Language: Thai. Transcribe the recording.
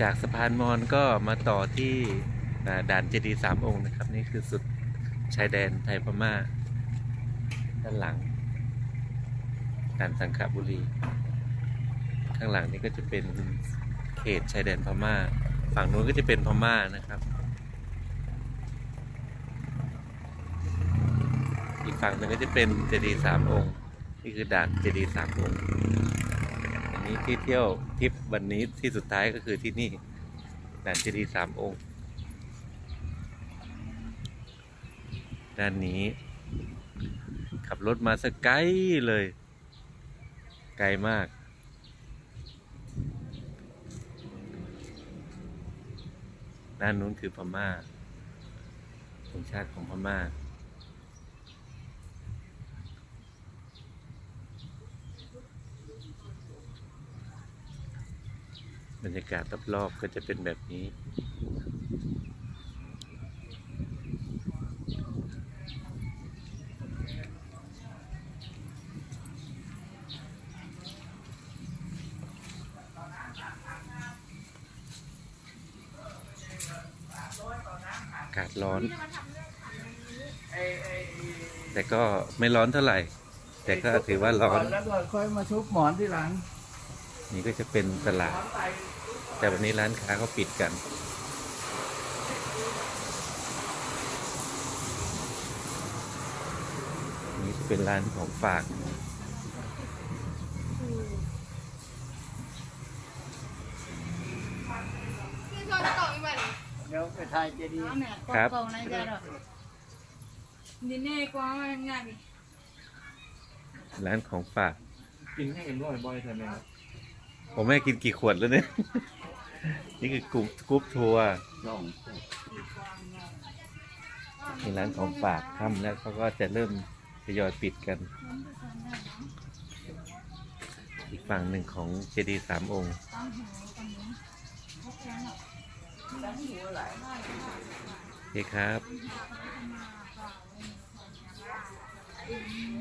จากสะพานมอญก็มาต่อที่ด่านเจดีย์สามองค์นะครับ นี่คือสุดชายแดนไทยพม่า ด้านหลังด่านสังขบุรี ข้างหลังนี่ก็จะเป็นเขตชายแดนพม่า ฝั่งนู้นก็จะเป็นพม่านะครับ อีกฝั่งหนึ่งก็จะเป็นเจดีย์สามองค์ นี่คือด่านเจดีย์สามองค์ นี้ที่เที่ยวทริปวันนี้ที่สุดท้ายก็คือที่นี่ด่านเจดีย์สามองค์ด้านนี้ ขับรถมาสกไกลเลย ไกลมาก ด้านนู้นคือพม่าธงชาติของพม่า บรรยากาศรอบๆก็จะเป็นแบบนี้ อากาศร้อน แต่ก็ไม่ร้อนเท่าไหร่ แต่ก็ถือว่าร้อน แล้วก็ค่อยมาชุบหมอนที่หลัง นี่ก็จะเป็นตลาด แต่วันนี้ร้านค้าเขาปิดกันนี่จะเป็นร้านของฝากพี่ชอบต่ออีกแบบเดี๋ยวไปถ่ายเจดีย์ครับกองๆนะจ๊ะเด้อดินเน่กว้างมันง่ายดิร้านของฝากกินให้เอ็มร้อยบ่อยใช่ไหมครับ ผมไม่กินกี่ขวดแล้วเนี่ย นี่คือกลุ่มกรุ๊ปทัวร์ลองมีร้านของฝากค่ำแล้วเขาก็จะเริ่มทยอยปิดกัน อีกฝั่งหนึ่งของเจดีย์สามองค์ โอเคครับ